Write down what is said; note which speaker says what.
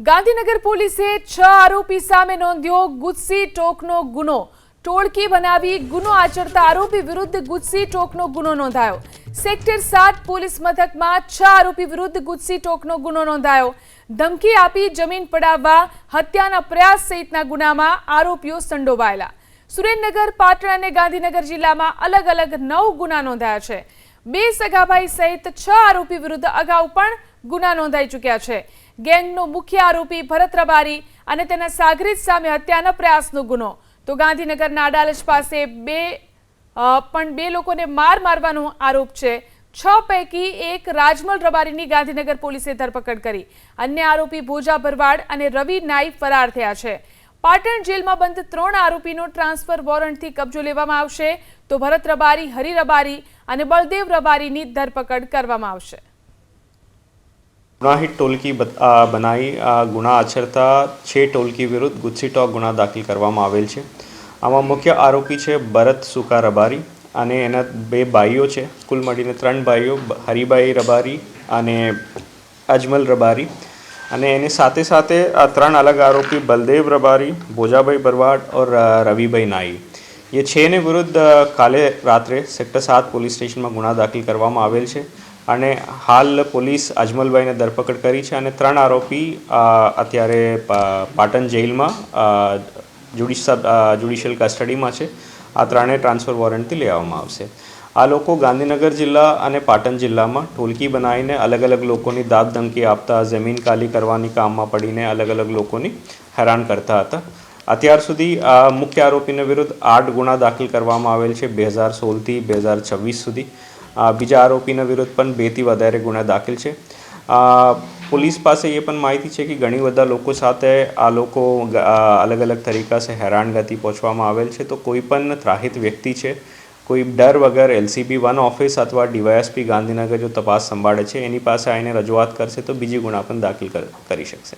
Speaker 1: ગાંધીનગર પોલીસે છ આરોપી સામે નોંધ્યો ગુસ્સી ટોકનો ગુનો. ટોળકી બનાવી ગુનો આચરતા આરોપી વિરુદ્ધ ગુસ્સી ટોકનો ગુનો નોંધાયો. સેક્ટર સાત પોલીસ મથકમાં છ આરોપી વિરુદ્ધ ગુસ્સી ટોકનો ગુનો નોંધાયો. ધમકી આપી જમીન પડાવવા, હત્યાના પ્રયાસ સહિતના ગુનામાં આરોપીઓ સંડોવાયેલા. સુરેન્દ્રનગર, પાટણ અને ગાંધીનગર જિલ્લામાં અલગ અલગ નવ ગુના નોંધાયા છે. બે સગાભાઈ સહિત છ આરોપી વિરુદ્ધ અગાઉ પણ ગુના નોંધાઈ ચૂક્યા છે. ગેંગનો મુખ્ય આરોપી ભરત રબારી અને તેના સાગરીત સામે હત્યાના પ્રયાસનો ગુનો. તો ગાંધીનગરના અડાલજ પાસે બે પણ બે લોકોને માર મારવાનો આરોપ છે. છ પૈકી એક રાજમલ રબારીની ગાંધીનગર પોલીસે ધરપકડ કરી. અન્ય આરોપી ભોજા ભરવાડ અને રવિ નાઈ ફરાર થયા છે. પાટણ જેલમાં બંધ ત્રણ આરોપીનો ટ્રાન્સફર વોરંટથી કબજો લેવામાં આવશે. તો ભરત રબારી, હરિ રબારી અને બળદેવ રબારીની ધરપકડ કરવામાં આવશે.
Speaker 2: ગુનાહિત ટોલકી બનાવી ગુના આચરતા છે ટોલકી વિરુદ્ધ ગુસ્સી ટોક ગુના દાખલ કરવામાં આવેલ છે. આમાં મુખ્ય આરોપી છે ભરત સુકા રબારી અને એના બે ભાઈઓ છે. કુલ મળીને ત્રણ ભાઈઓ હરિભાઈ રબારી અને અજમલ રબારી. અને એની સાથે સાથે આ ત્રણ અલગ આરોપી બલદેવ રબારી ભોજાભાઈ બરવાડ ઓર રવિભાઈ નાઈ. એ છેને વિરુદ્ધ કાલે રાત્રે સેક્ટર સાત પોલીસ સ્ટેશનમાં ગુના દાખલ કરવામાં આવેલ છે અને હાલ પોલીસ અજમલભાઈને ધરપકડ કરી છે અને ત્રણ આરોપી અત્યારે પાટણ જેલમાં જ્યુડિશ જ્યુડિશિયલ કસ્ટડીમાં છે. આ ત્રણેય ટ્રાન્સફર વોરંટથી લેવામાં આવશે. આ લોકો ગાંધીનગર જિલ્લા અને પાટણ જિલ્લામાં ઢોલકી બનાવીને અલગ અલગ લોકોની દાબ ધમકી આપતા, જમીન ખાલી કરવાની કામમાં પડીને અલગ અલગ લોકોની હેરાન કરતા હતા. અત્યાર સુધી આ મુખ્ય આરોપીના વિરુદ્ધ આઠ ગુના દાખલ કરવામાં આવેલ છે, બે હજાર સોળથી બે હજાર છવ્વીસ સુધી. બીજા આરોપીના વિરુદ્ધ પણ બેથી વધારે ગુના દાખલ છે. પોલીસ પાસે એ પણ માહિતી છે કે ઘણી બધા લોકો સાથે આ લોકો અલગ અલગ તરીકા સે હેરાનગતિ પહોંચવામાં આવેલ છે. તો કોઈ પણ ત્રાહિત વ્યક્તિ છે કોઈ ડર વગર એલસીબી વન ઓફિસ અથવા ડીવાયએસપી ગાંધીનગર જો તપાસ સંભાળે છે, એની પાસે આવીને રજૂઆત કરશે તો બીજી ગુના પણ દાખલ કરી શકશે.